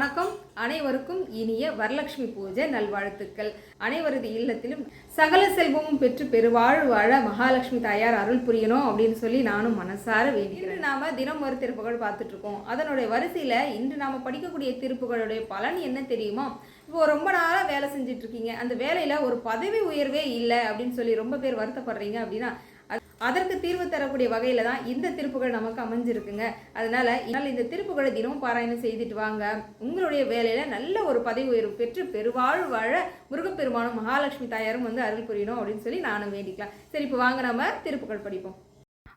வணக்கம். அனைவருக்கும் இனிய வரலட்சுமி பூஜை நல்வாழ்த்துக்கள். அனைவரது இல்லத்திலும் சகல செல்வமும் பெற்று பெருவாழ் வாழ மகாலட்சுமி தாயார் அருள் புரியணும் அப்படின்னு சொல்லி நானும் மனசார வேண்டிக்கிறேன் நாம தினம் ஒரு திருப்புகழ் பார்த்துட்டு இருக்கோம் அதனுடைய வரிசையில இன்று நாம படிக்கக்கூடிய திருப்புகளுடைய பலன் என்ன தெரியுமா? இப்போ ரொம்ப நாளாக வேலை செஞ்சுட்டு இருக்கீங்க அந்த வேலையில ஒரு பதவி உயர்வே இல்லை அப்படின்னு சொல்லி ரொம்ப பேர் வருத்தப்படுறீங்க அப்படின்னா அதற்கு தீர்வு தரக்கூடிய வகையில தான் இந்த திருப்புகள் நமக்கு அமைஞ்சிருக்குங்க. அதனால இதனால் இந்த திருப்புகளை தினமும் பாராயணம் செய்துட்டு வாங்க. உங்களுடைய வேலையில நல்ல ஒரு பதவி உயர்வு பெற்று பெருவாழ் வாழ முருகப்பெருமானும் மகாலட்சுமி தாயாரும் வந்து அருள் புரியணும் அப்படின்னு சொல்லி நானும் வேண்டிக்கலாம். சரி இப்போ வாங்க நம்ம திருப்புகள் படிப்போம்.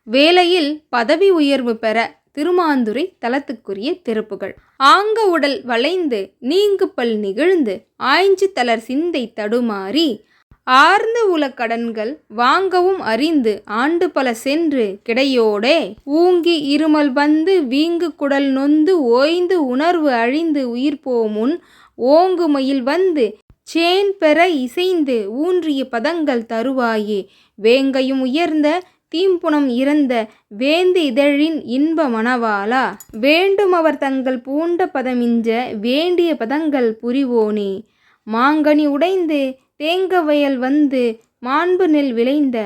வேலையில் பதவி உயர்வு பெற திருமாந்துரை தலத்துக்குரிய திருப்புகள். ஆங்க உடல் வளைந்து நீங்கு பல் நிகழ்ந்து ஆய்ஞ்சு தளர் சிந்தை தடுமாறி ஆர்ந்து உல கடன்கள் வாங்கவும் அறிந்து ஆண்டு பல சென்று கிடையோடே. ஊங்கி இருமல் வந்து வீங்கு குடல் நொந்து ஓய்ந்து உணர்வு அழிந்து உயிர் போமுன் ஓங்கு மயில் வந்து சேன் பெற இசைந்து ஊன்றிய பதங்கள் தருவாயே. வேங்கையும் உயர்ந்த தீம்புணம் இறந்த வேந்து இதழின் இன்ப மணவாளா. வேண்டும் அவர் தங்கள் பூண்ட பதமிஞ்ச வேண்டிய பதங்கள் புரிவோனே. மாங்கனி உடைந்து தேங்க வயல் வந்து மாண்பு நெல் விளைந்த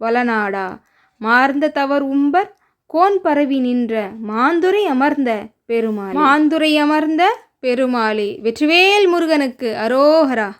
வளநாடா. மார்ந்த தவர் உம்பர் கோன் பரவி நின்ற மாந்துரை அமர்ந்த பெருமாள். மாந்துரை அமர்ந்த பெருமாளி. வெற்றிவேல் முருகனுக்கு அரோகரா.